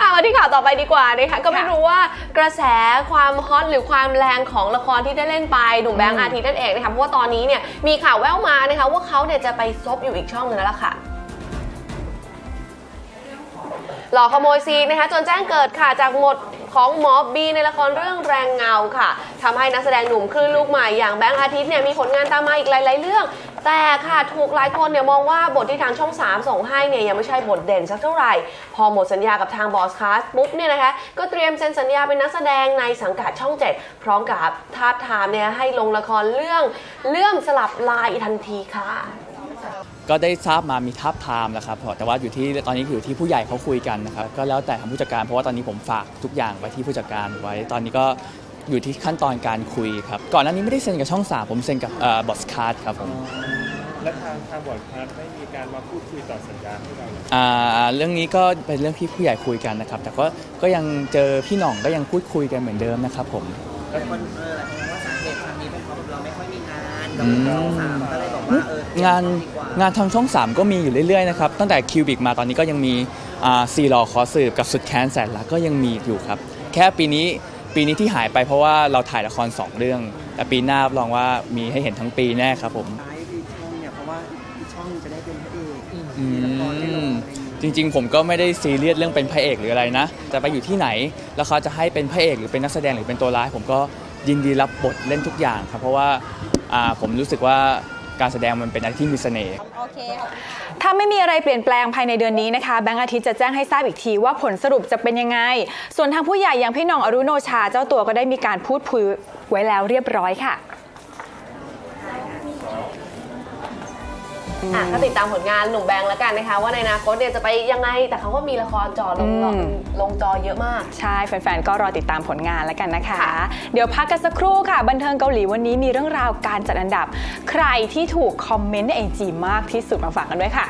อะมาที่ข่าวต่อไปดีกว่านะคะก็ไม่รู้ว่ากระแสความฮอตหรือความแรงของละครที่ได้เล่นไปหนุ่มแบงค์อาทิตย์นั่นเองนะคะเพราะว่าตอนนี้เนี่ยมีข่าวแว่วมานะคะว่าเขาเนี่ยจะไปซบอยู่อีกช่องหนึงแล้วล่ะค่ะหลอกขโมยซีนนะคะจนแจ้งเกิดค่ะจากหมด ของหมอบีในละครเรื่องแรงเงาค่ะทำให้นักแสดงหนุ่มคลื่นลูกใหม่อย่างแบงค์อาทิตย์เนี่ยมีผลงานตามมาอีกหลายๆเรื่อง แต่ค่ะถูกหลายคนเนี่ยมองว่าบทที่ทางช่อง 3 ส่งให้เนี่ยยังไม่ใช่บทเด่นสักเท่าไหร่ พอหมดสัญญากับทางบอสคาสปุ๊บเนี่ยนะคะก็เตรียมเซ็นสัญญาเป็นนักแสดงในสังกัดช่อง 7 พร้อมกับทาบทามเนี่ยให้ลงละครเรื่องเรื่องสลับลายทันทีค่ะ ก็ได้ทราบมามีทับทามแล้วครับแต่ว่าอยู่ที่ตอนนี้อยู่ที่ผู้ใหญ่เขาคุยกันนะครับก็แล้วแต่ทางผู้จัดการเพราะว่าตอนนี้ผมฝากทุกอย่างไว้ที่ผู้จัดการไว้ ตอนนี้ก็อยู่ที่ขั้นตอนการคุยครับก่อนหน้านี้ไม่ได้เซ็นกับช่องสามผมเซ็นกับบอสคาร์ดครับผมและทางทางบอร์ดพาร์ทไม่มีการมาพูดคุยต่อสัญญาให้เราเลยอ่าเรื่องนี้ก็เป็นเรื่องที่ผู้ใหญ่คุยกันนะครับ แต่ก็ก็ยังเจอพี่หน่องก็ยังพูดคุยกันเหมือนเดิมนะครับผมแต่คนเออหลายคนว่าสาเหตุครั้งนี้เป็นเพราะเราไม่ค่อยมีงานอืมเราสามก็เลยบอกว่าเออ งานงานทางช่อง 3 ก็มีอยู่เรื่อยๆนะครับตั้งแต่คิวบิกมาตอนนี้ก็ยังมีอ่าซีรอขอสืบกับสุดแค้นแสนรักก็ยังมีอยู่ครับ แค่ปีนี้ปีนี้ที่หายไปเพราะว่าเราถ่ายละคร 2 เรื่อง แต่ปีหน้ารับรองว่ามีให้เห็นทั้งปีแน่ครับผมท้ายคือช่องเนี่ยเพราะว่าอีกช่องจะได้เป็นพระเอกอืมีละครได้ลงมอะไรอย่างงี้จริงๆ ผมก็ไม่ได้ซีเรียสเรื่องเป็นพระเอกหรืออะไรนะจะไปอยู่ที่ไหนแล้วเขาจะให้เป็นพระเอกหรือเป็นนักแสดงหรือเป็นตัวร้าย ผมก็ยินดีรับบทเล่นทุกอย่างครับเพราะว่าอ่าผมรู้สึกว่า การแสดงมันเป็นอะไรที่มีเสน่ห์ถ้าไม่มีอะไรเปลี่ยนแปลงภายในเดือนนี้นะคะ แบงค์อาทิตย์จะแจ้งให้ทราบอีกทีว่าผลสรุปจะเป็นยังไง ส่วนทางผู้ใหญ่อย่างพี่หน้องอรุโนชาเจ้าตัวก็ได้มีการพูดคุยไว้แล้วเรียบร้อยค่ะ อะก็ติดตามผลงานหนุ่มแบงค์แล้วกันนะคะ ว่าในอนาคตเนี่ยจะไปยังไง แต่เขาก็มีละครจอลงอืมลงจอเยอะมาก ใช่แฟนๆ ก็รอติดตามผลงานแล้วกันนะคะค่ะเดี๋ยวพักกันสักครู่ค่ะ บันเทิงเกาหลีวันนี้มีเรื่องราวการจัดอันดับ ใครที่ถูกคอมเมนต์ในไอจีมากที่สุดมาฝากกันด้วยค่ะ